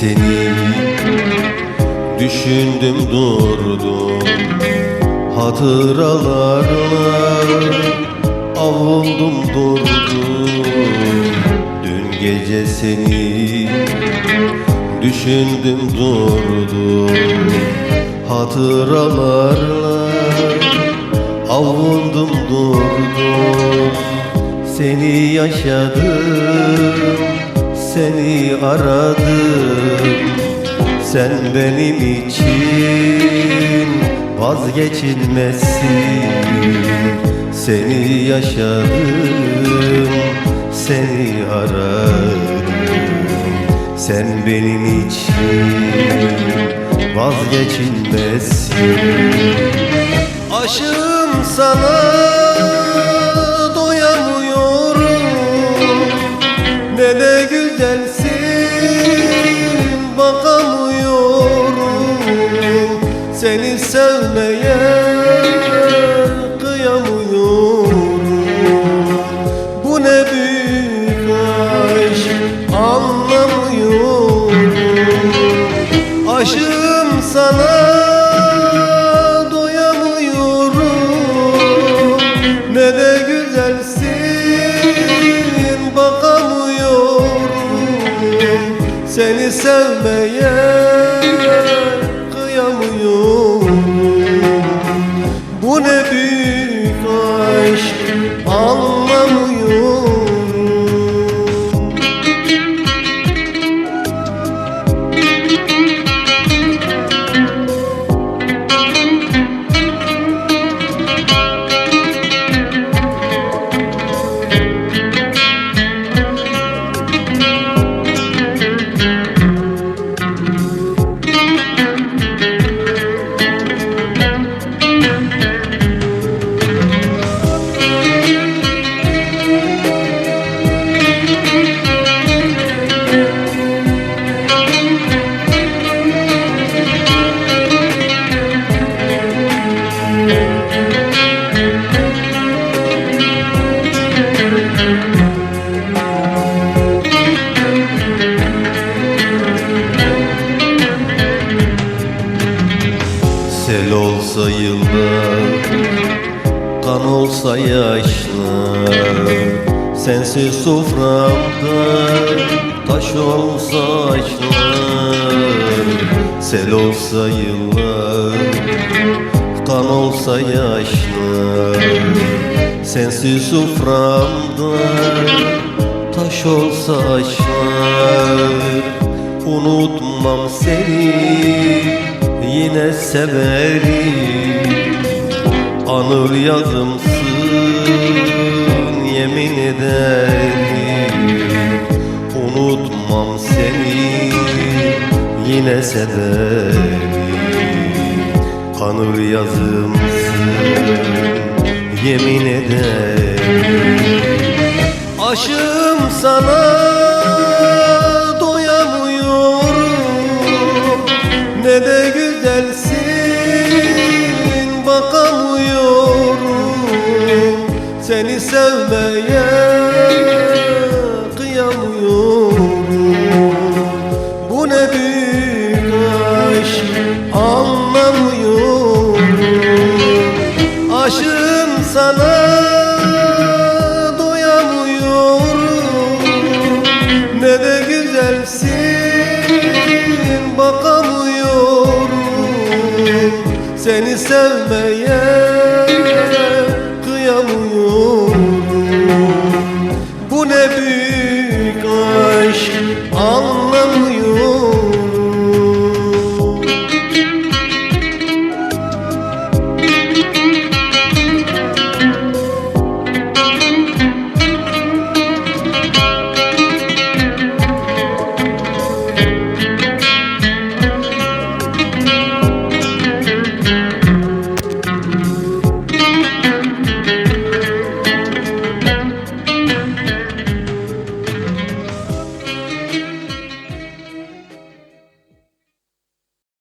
seni Düşündüm durdum. Hatıralarla Avuldum durdum. Dün gece seni Düşündüm durdum. Hatıralarla Avundum durdum. Seni yaşadım Seni aradım. Sen benim için Vazgeçilmezsin. Seni yaşadım Seni aradım. Sen benim için Vazgeçilmezsin. Aşığım sana Seni sevmeye kıyamıyorum. Bu ne büyük aşk anlamıyorum. Aşığım sana doyamıyorum. Ne de güzelsin bakamıyorum. Seni sevmeye yaşlar Sensiz soframda Taş olsa açlar Sel olsa yıllar Kan olsa yaşlar Sensiz soframda Taş olsa açlar Unutmam seni Yine severim Anır yazımsın Yemin ederim Unutmam seni. Yine severim Anır yazımsın Yemin ederim Aşığım sana. Doyamıyorum. Ne de güzelsin bakamıyorum Seni sevmeye kıyamıyorum. Bu ne büyük aşk anlamıyorum. Aşığım sana doyamıyorum. Ne de güzelsin bakamıyorum. Seni sevmeye yaşayamıyorum Bu ne büyük aşk Allah